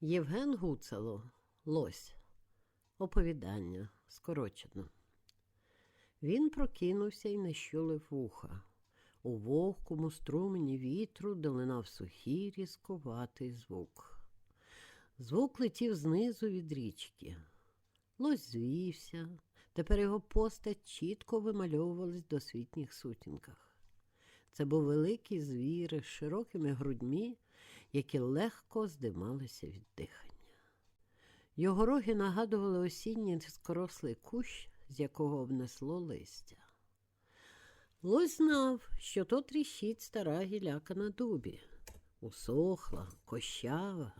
Євген Гуцало, Лось. Оповідання скорочено. Він прокинувся і нащулив вуха. У вогкому струмені вітру долинав сухий різкуватий звук. Звук летів знизу від річки. Лось звівся, тепер його постать чітко вимальовувалась в досвітніх сутінках. Це був великий звір з широкими грудьми, які легко здималися від дихання. Його роги нагадували осінній низкорослий кущ, з якого обнесло листя. Лось знав, що то тріщить стара гіляка на дубі, усохла, кощава.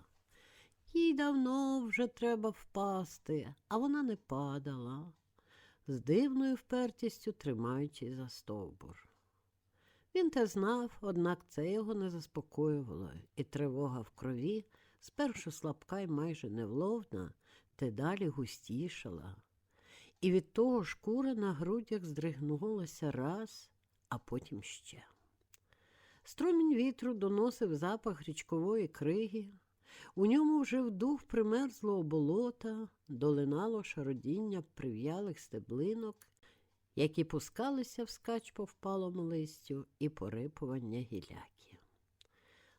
Їй давно вже треба впасти, а вона не падала, з дивною впертістю тримаючись за стовбур. Він те знав, однак це його не заспокоювало, і тривога в крові, спершу слабка й майже невловна, те далі густішала. І від того шкура на грудях здригнулася раз, а потім ще. Струмінь вітру доносив запах річкової криги, у ньому вже вдув примерзлого болота, долинало шародіння прив'ялих стеблинок, які пускалися вскач по впалому листю і порипування гіляки.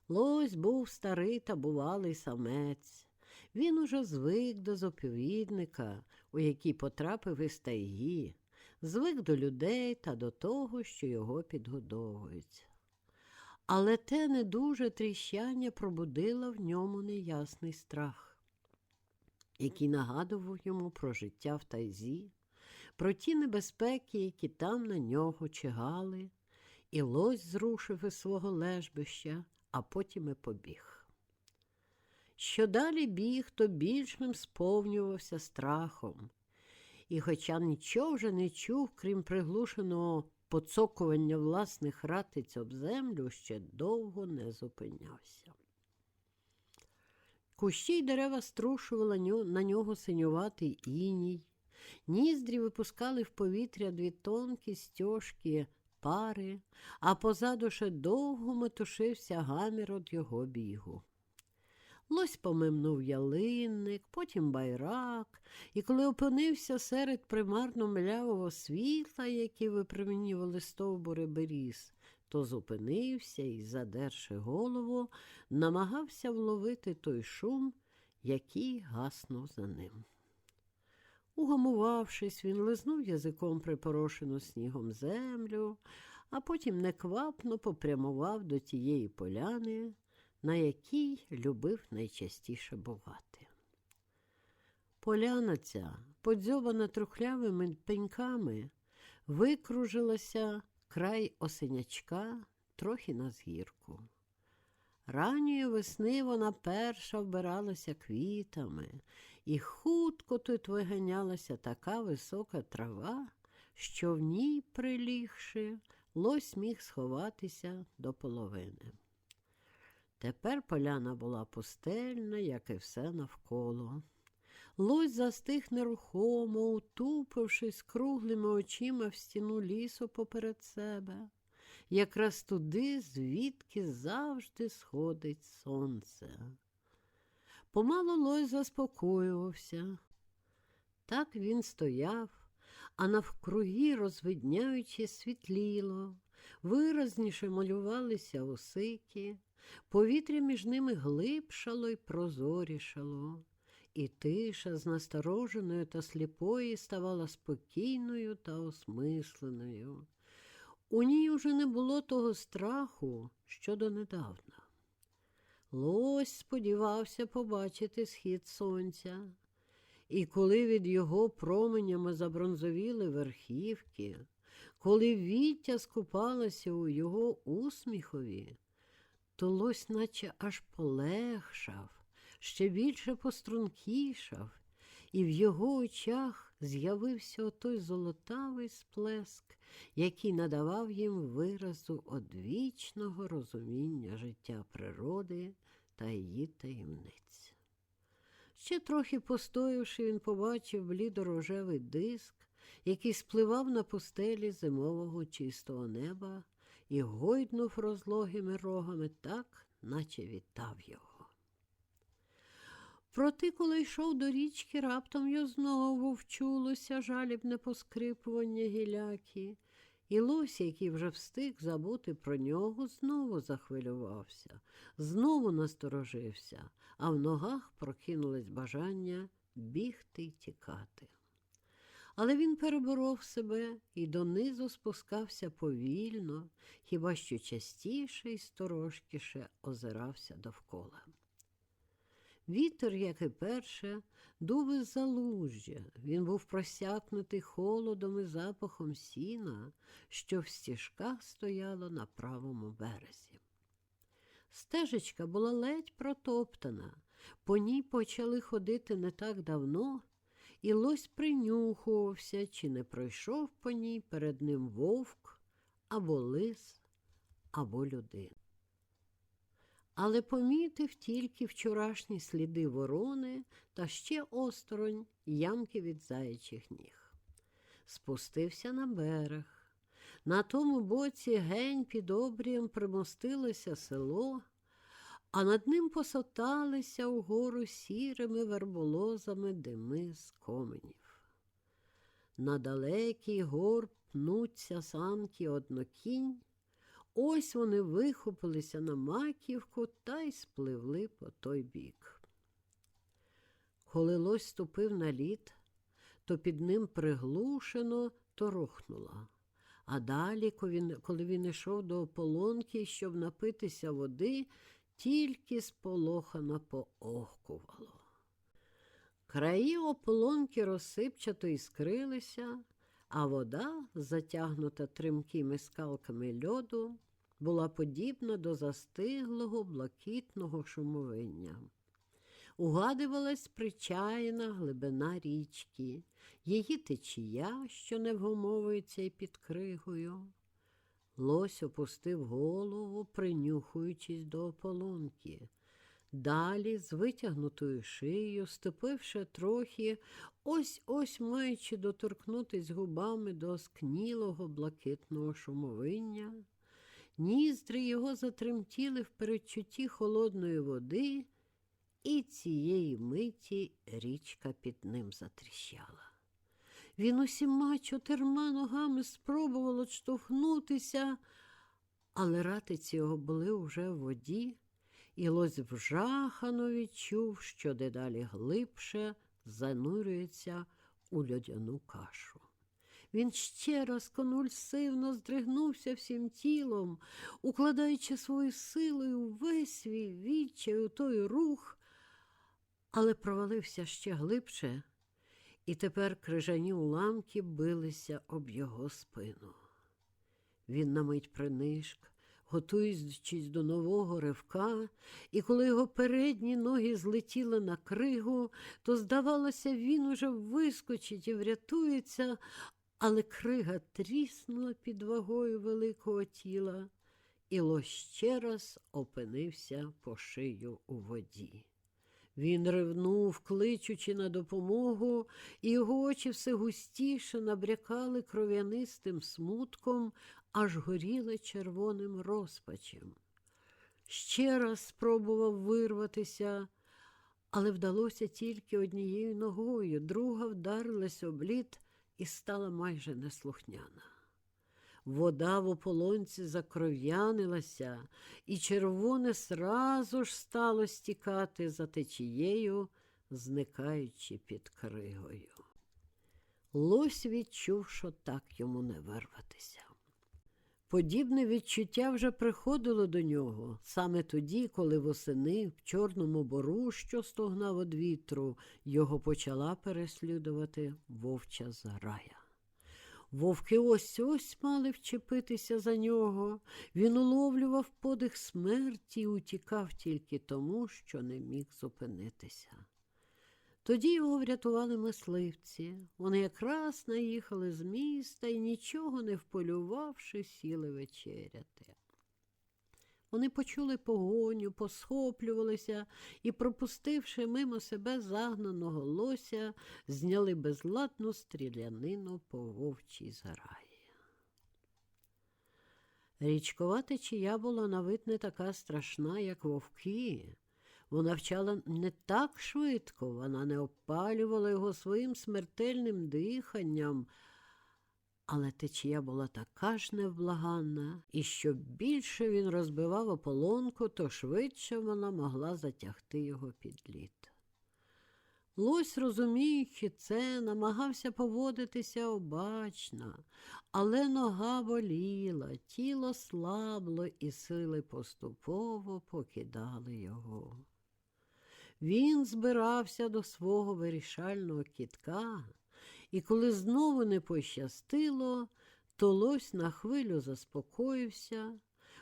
Лось був старий та бувалий самець. Він уже звик до заповідника, у який потрапив із тайги, звик до людей та до того, що його підгодовують. Але те недуже тріщання пробудило в ньому неясний страх, який нагадував йому про життя в тайзі, про ті небезпеки, які там на нього чигали, і лось зрушив із свого лежбища, а потім і побіг. Що далі біг, то більшим сповнювався страхом, і, хоча нічого вже не чув, крім приглушеного поцокування власних ратиць об землю, ще довго не зупинявся. Кущі й дерева струшували на нього синюватий іній, ніздрі випускали в повітря дві тонкі стяжки пари, а позаду ще довго метушився гамір від його бігу. Лось помимнув ялинник, потім байрак, і коли опинився серед примарно млявого світла, які випромінювали стовбури беріз, то зупинився і, задерши голову, намагався вловити той шум, який гаснув за ним. Угамувавшись, він лизнув язиком припорошену снігом землю, а потім неквапно попрямував до тієї поляни, на якій любив найчастіше бувати. Поляна ця, подзьобана трухлявими пеньками, викружилася край осенячка трохи на згірку. Ранньої весни вона перша вбиралася квітами, і хутко тут виганялася така висока трава, що в ній, прилігши, лось міг сховатися до половини. Тепер поляна була пустельна, як і все навколо. Лось застиг нерухомо, утупившись круглими очима в стіну лісу поперед себе, якраз туди, звідки завжди сходить сонце. Помало лось заспокоювався. Так він стояв, а навкруги, розвидняючи, світліло, виразніше малювалися осики, повітря між ними глибшало й прозорішало, і тиша з настороженої та сліпої ставала спокійною та осмисленою. У ній уже не було того страху, що донедавна. Лось сподівався побачити схід сонця, і коли від його променями забронзовіли верхівки, коли віття скупалося у його усміхові, то лось наче аж полегшав, ще більше пострункішав, і в його очах з'явився отой золотавий сплеск, який надавав їм виразу одвічного розуміння життя природи та її таємниць. Ще трохи постоявши, він побачив блідорожевий диск, який спливав на пустелі зимового чистого неба і гойднув розлогими рогами так, наче вітав його. Проте, коли йшов до річки, раптом його знову вчулося жалібне поскрипування гіляки, і лось, який вже встиг забути про нього, знову захвилювався, знову насторожився, а в ногах прокинулось бажання бігти й тікати. Але він переборов себе і донизу спускався повільно, хіба що частіше і сторожкіше озирався довкола. Вітер, як і перше, дув із залужжя. Він був просякнутий холодом і запахом сіна, що в стіжках стояло на правому березі. Стежечка була ледь протоптана, по ній почали ходити не так давно, і лось принюхувався, чи не пройшов по ній перед ним вовк або лис, або людина але помітив тільки вчорашні сліди ворони та ще осторонь ямки від заячих ніг. Спустився на берег. На тому боці гень під обрієм примостилося село, а над ним посоталися угору сірими верболозами дими з коменів. На далекий гор пнуться санки однокінь, Ось вони вихопилися на маківку та й спливли по той бік. Коли лось ступив на лід, то під ним приглушено торохнуло. А далі, коли він йшов до ополонки, щоб напитися води, тільки сполохано поохкувало. Краї ополонки розсипчато іскрилися, а вода, затягнута тримкими скалками льоду, була подібна до застиглого блакитного шумовиння. Угадувалась причаяна глибина річки, її течія, що не вгомовується й під кригою. Лось опустив голову, принюхуючись до ополонки. Далі, з витягнутою шиєю, ступивши трохи, ось ось маючи доторкнутись губами до скнілого блакитного шумовиння, ніздри його затремтіли в передчутті холодної води, і цієї миті річка під ним затріщала. Він усіма чотирма ногами спробував отштовхнутися, але ратиці його були уже в воді, і лось вжахано відчув, що дедалі глибше занурюється у льодяну кашу. Він ще раз конвульсивно здригнувся всім тілом, укладаючи свою силою весь свій відчай у той рух, але провалився ще глибше, і тепер крижані уламки билися об його спину. Він на мить принишк, готуючись до нового ривка, і коли його передні ноги злетіли на кригу, то, здавалося, він уже вискочить і врятується, але крига тріснула під вагою великого тіла, і лось ще раз опинився по шию у воді. Він ревнув, кличучи на допомогу, і його очі все густіше набрякали кров'янистим смутком, аж горіли червоним розпачем. Ще раз спробував вирватися, але вдалося тільки однією ногою, друга вдарилась об лід і стала майже неслухняна. Вода в ополонці закров'янилася, і червоне сразу ж стало стікати за течією, зникаючи під кригою. Лось відчув, що так йому не вирватися. Подібне відчуття вже приходило до нього саме тоді, коли восени в чорному бору, що стогнав від вітру, його почала переслідувати вовча зграя. Вовки ось ось мали вчепитися за нього. Він уловлював подих смерті і утікав тільки тому, що не міг зупинитися. Тоді його врятували мисливці. Вони якраз наїхали з міста і, нічого не вполювавши, сіли вечеряти. Вони почули погоню, посхоплювалися і, пропустивши мимо себе загнаного лося, зняли безладну стрілянину по вовчій зграї. Річкова течія була на вид не така страшна, як вовки. Вона вчала не так швидко, вона не опалювала його своїм смертельним диханням. Але течія була така ж невблаганна, і що більше він розбивав ополонку, то швидше вона могла затягти його під лід. Лось, розуміючи це, намагався поводитися обачно, але нога боліла, тіло слабло, і сили поступово покидали його. Він збирався до свого вирішального кітка, і коли знову не пощастило, то лось на хвилю заспокоївся,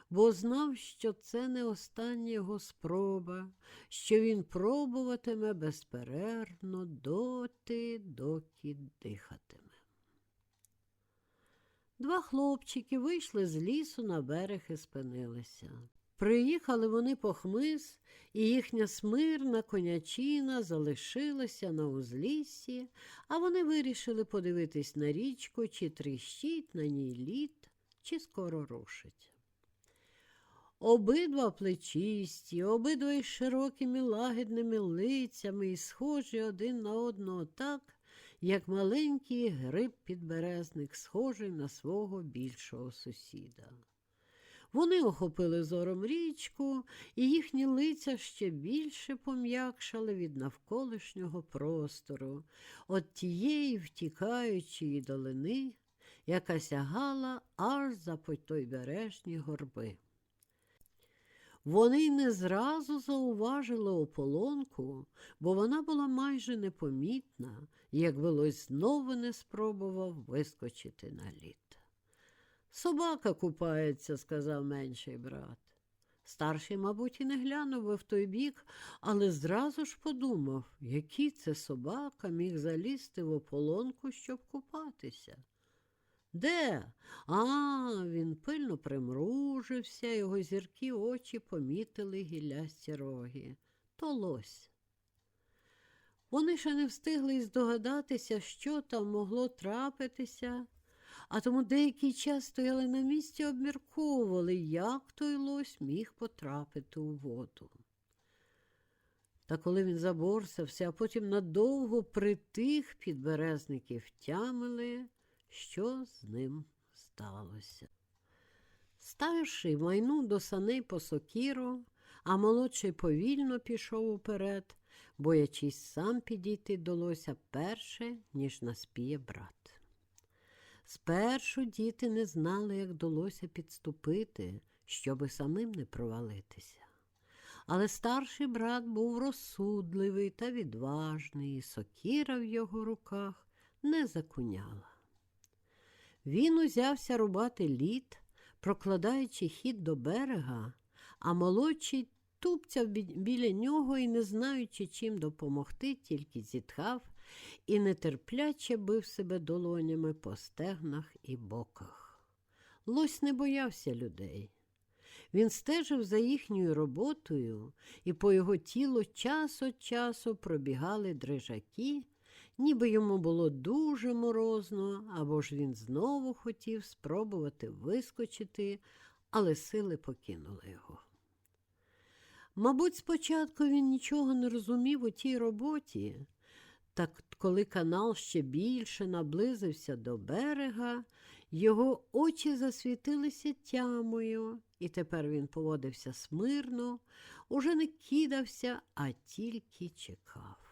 бо знав, що це не остання його спроба, що він пробуватиме безперервно доти, доки дихатиме. Два хлопчики вийшли з лісу на берег і спинилися. Приїхали вони по хмиз, і їхня смирна конячина залишилася на узліссі, а вони вирішили подивитись на річку, чи тріщить на ній лід, чи скоро рушить. Обидва плечисті, обидва із широкими лагідними лицями і схожі один на одного так, як маленький гриб підберезник, схожий на свого більшого сусіда. Вони охопили зором річку, і їхні лиця ще більше пом'якшали від навколишнього простору, от тієї втікаючої долини, яка сягала аж за потойбережні горби. Вони не зразу зауважили ополонку, бо вона була майже непомітна, якби лось знову не спробував вискочити на лід. Собака купається, сказав менший брат. Старший, мабуть, і не глянув би в той бік, але зразу ж подумав, який це собака міг залізти в ополонку, щоб купатися. Де? А, він пильно примружився, його зіркі очі помітили гіллясті роги. То лось. Вони ще не встигли й здогадатися, що там могло трапитися, а тому деякий час стояли на місці, обмірковували, як той лось міг потрапити у воду. Та коли він заборсався, а потім надовго притих підберезники втямили, що з ним сталося. Ставивши майну до саней по сокіру, а молодший повільно пішов уперед, боячись сам підійти до лося перше, ніж наспіє брат. Спершу діти не знали, як долося підступити, щоби самим не провалитися. Але старший брат був розсудливий та відважний, і сокіра в його руках не закуняла. Він узявся рубати лід, прокладаючи хід до берега, а молодший тупцяв біля нього і, не знаючи, чим допомогти, тільки зітхав і нетерпляче бив себе долонями по стегнах і боках. Лось не боявся людей. Він стежив за їхньою роботою, і по його тілу час від часу пробігали дрижаки, ніби йому було дуже морозно, або ж він знову хотів спробувати вискочити, але сили покинули його. Мабуть, спочатку він нічого не розумів у тій роботі, так коли канал ще більше наблизився до берега, його очі засвітилися тямою, і тепер він поводився смирно, уже не кидався, а тільки чекав.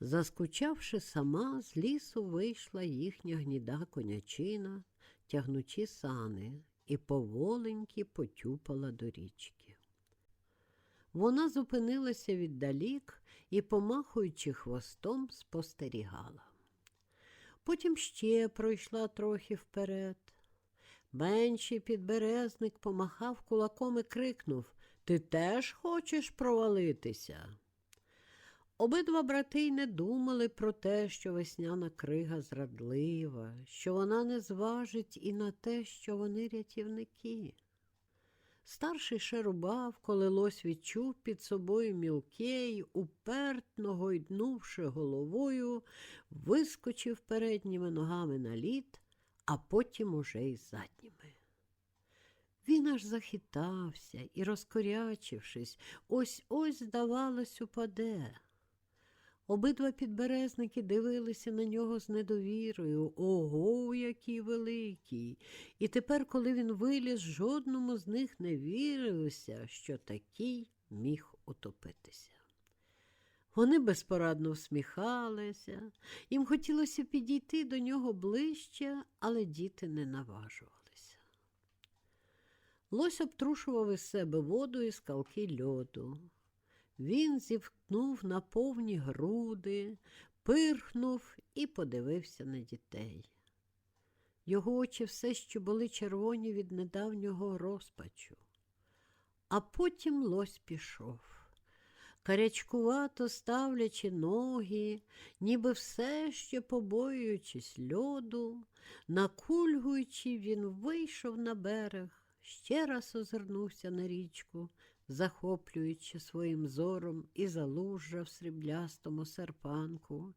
Заскучавши сама, з лісу вийшла їхня гніда конячина, тягнучи сани, і поволеньки потюпала до річки. Вона зупинилася віддалік і, помахуючи хвостом, спостерігала. Потім ще пройшла трохи вперед. Менший підберезник помахав кулаком і крикнув Ти теж хочеш провалитися? Обидва брати й не думали про те, що весняна крига зрадлива, що вона не зважить і на те, що вони рятівники. Старший шарубав, коли лось відчув під собою мілке й, упертно гойднувши головою, вискочив передніми ногами на лід, а потім уже й задніми. Він аж захитався і, розкорячившись, ось ось, здавалось, упаде. Обидва підберезники дивилися на нього з недовірою. Ого, який великий. І тепер, коли він виліз, жодному з них не вірилося, що такий міг утопитися. Вони безпорадно всміхалися, їм хотілося підійти до нього ближче, але діти не наважувалися. Лось обтрушував із себе воду із скалки льоду. Він зівтнув на повні груди, пирхнув і подивився на дітей. Його очі все ще були червоні від недавнього розпачу. А потім лось пішов, карячкувато ставлячи ноги, ніби все ще побоюючись льоду, накульгуючи, він вийшов на берег, ще раз озирнувся на річку, захоплюючи своїм зором і залужжя в сріблястому серпанку,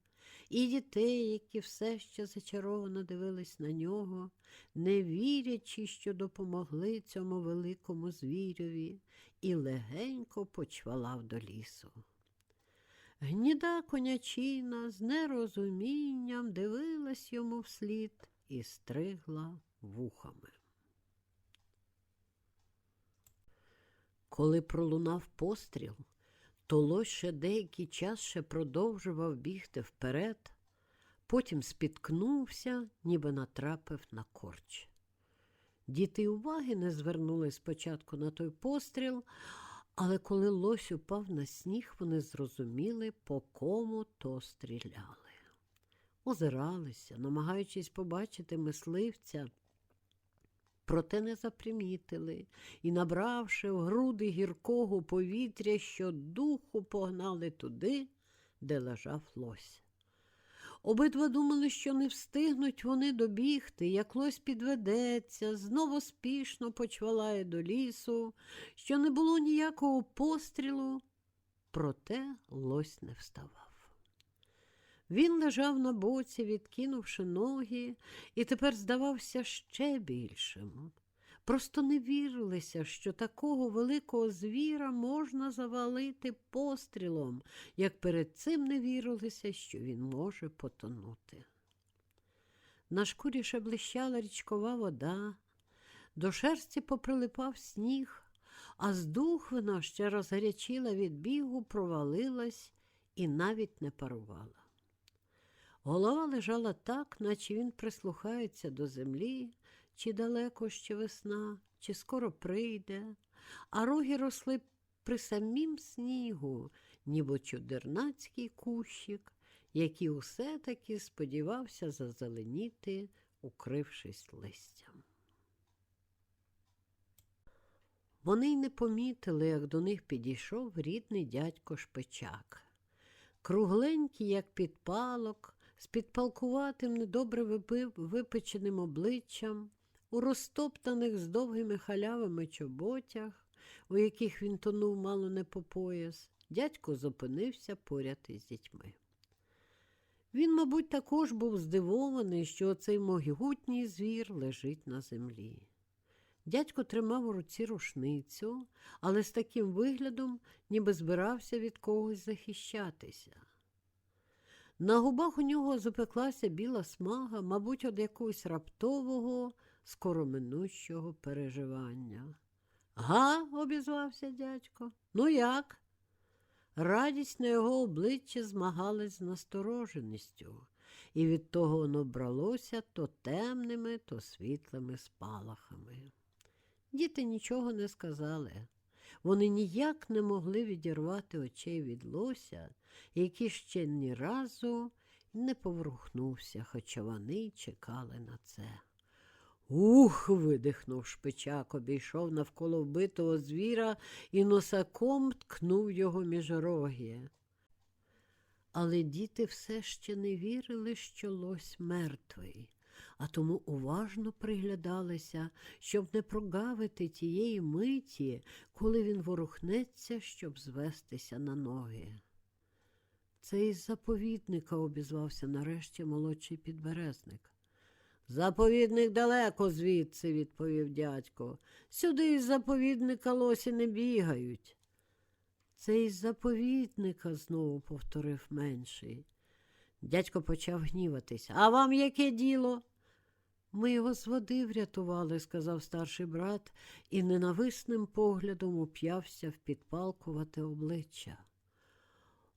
і дітей, які все ще зачаровано дивились на нього, не вірячи, що допомогли цьому великому звіреві, і легенько почвалав до лісу. Гніда конячина з нерозумінням дивилась йому вслід і стригла вухами. Коли пролунав постріл, то лось ще деякий час ще продовжував бігти вперед, потім спіткнувся, ніби натрапив на корч. Діти уваги не звернули спочатку на той постріл, але коли лось упав на сніг, вони зрозуміли, по кому то стріляли. Озиралися, намагаючись побачити мисливця, проте не запримітили і, набравши в груди гіркого повітря, що духу погнали туди, де лежав лось. Обидва думали, що не встигнуть вони добігти, як лось підведеться, знову спішно почвалає до лісу, що не було ніякого пострілу, проте лось не вставав. Він лежав на боці, відкинувши ноги, і тепер здавався ще більшим. Просто не вірилися, що такого великого звіра можна завалити пострілом, як перед цим не вірилися, що він може потонути. На шкурі ще блищала річкова вода, до шерсті поприлипав сніг, а з духвина ще розгарячіла від бігу, провалилась і навіть не парувала. Голова лежала так, наче він прислухається до землі, чи далеко ще весна, чи скоро прийде, а роги росли при самім снігу, ніби чудернацький кущик, який усе таки сподівався зазеленіти, укрившись листям. Вони й не помітили, як до них підійшов рідний дядько Шпичак. Кругленький, як підпалок, з підпалкуватим, недобре випеченим обличчям, у розтоптаних з довгими халявами чоботях, у яких він тонув мало не по пояс, дядько зупинився поряд із дітьми. Він, мабуть, також був здивований, що оцей могутній звір лежить на землі. Дядько тримав у руці рушницю, але з таким виглядом, ніби збирався від когось захищатися. На губах у нього запеклася біла смага, мабуть, від якогось раптового, скороминущого переживання. Га, обізвався дядько. Ну як? Радість на його обличчі змагалась з настороженістю, і від того воно бралося то темними, то світлими спалахами. Діти нічого не сказали. Вони ніяк не могли відірвати очей від лося, який ще ні разу не поворухнувся, хоча вони й чекали на це. Ух. видихнув шпичак, обійшов навколо вбитого звіра і носаком ткнув його між роги. Але діти все ще не вірили, що лось мертвий, а тому уважно приглядалися, щоб не прогавити тієї миті, коли він ворухнеться, щоб звестися на ноги. Це із заповідника обізвався нарешті молодший підберезник. Заповідник далеко звідси, відповів дядько. Сюди із заповідника лосі не бігають. Це із заповідника, знову повторив менший. Дядько почав гніватися. А вам яке діло? Ми його з води врятували, сказав старший брат, і ненависним поглядом уп'явся в підпалкувате обличчя.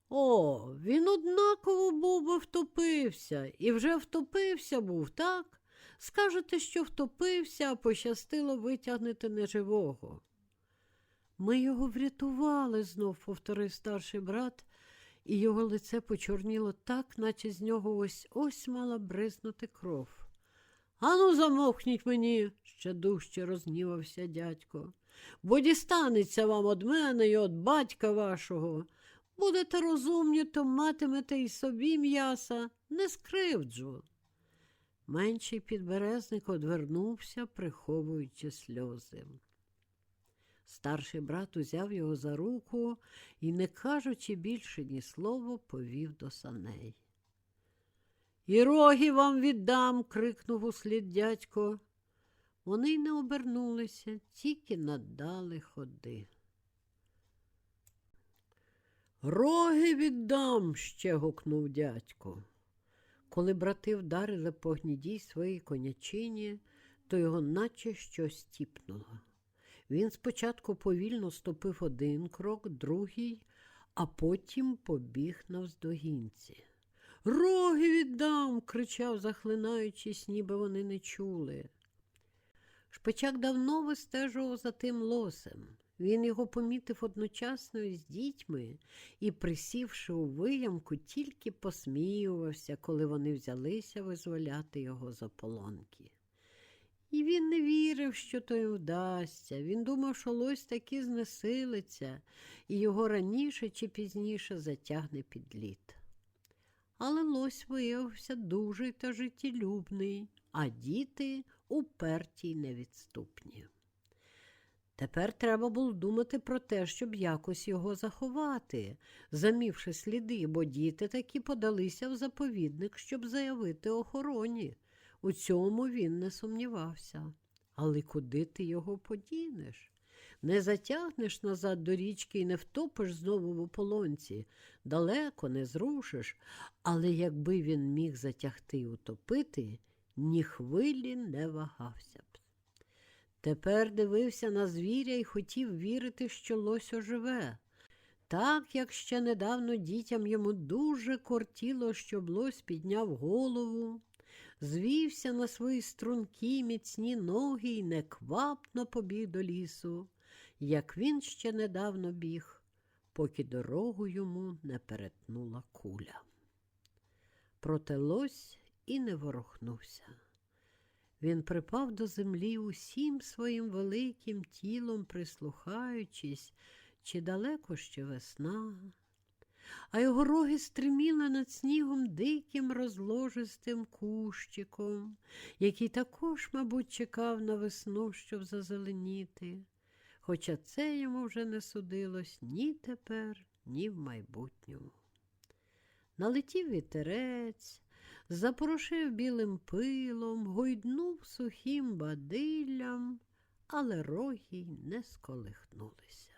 О, він однаково був би втопився, і вже втопився був, так? Скажете, що втопився, а пощастило витягнути неживого. Ми його врятували, знов повторив старший брат, і його лице почорніло так, наче з нього ось ось мала бризнути кров. Ану, замовкніть мені, ще дужче рознівався дядько, бо дістанеться вам од мене і од батька вашого. Будете розумні, то матимете й собі м'яса, не скривджу. Менший підберезник одвернувся, приховуючи сльози. Старший брат узяв його за руку і, не кажучи більше ні слова, повів до саней. І роги вам віддам, крикнув услід дядько. Вони й не обернулися, тільки надали ходи. Роги віддам, ще гукнув дядько. Коли брати вдарили по гнідій своїй конячині, то його наче щось тіпнуло. Він спочатку повільно ступив один крок, другий, а потім побіг навздогінці. Роги віддам, кричав, захлинаючись, ніби вони не чули. Шпичак давно вистежував за тим лосем. Він його помітив одночасно із дітьми і, присівши у виямку, тільки посміювався, коли вони взялися визволяти його з ополонки. І він не вірив, що то їм вдасться. Він думав, що лось таки знесилиться, і його раніше чи пізніше затягне під лід. Але лось виявився дужий та життєлюбний, а діти уперті й невідступні. Тепер треба було думати про те, щоб якось його заховати, замівши сліди, бо діти таки подалися в заповідник, щоб заявити охороні. У цьому він не сумнівався. Але куди ти його подінеш? Не затягнеш назад до річки і не втопиш знову в ополонці. Далеко не зрушиш, але якби він міг затягти й утопити, ні хвилі не вагався б. Тепер дивився на звіря і хотів вірити, що лось оживе. Так, як ще недавно дітям йому дуже кортіло, щоб лось підняв голову, звівся на свої стрункі міцні ноги і неквапно побіг до лісу, як він ще недавно біг, поки дорогу йому не перетнула куля. Проте лось і не ворухнувся. Він припав до землі усім своїм великим тілом, прислухаючись, чи далеко ще весна, а його роги стриміли над снігом диким розложистим кущиком, який також, мабуть, чекав на весну, щоб зазеленіти, хоча це йому вже не судилось ні тепер, ні в майбутньому. Налетів вітерець, запорошив білим пилом, гойднув сухим бадиллям, але роги й не сколихнулися.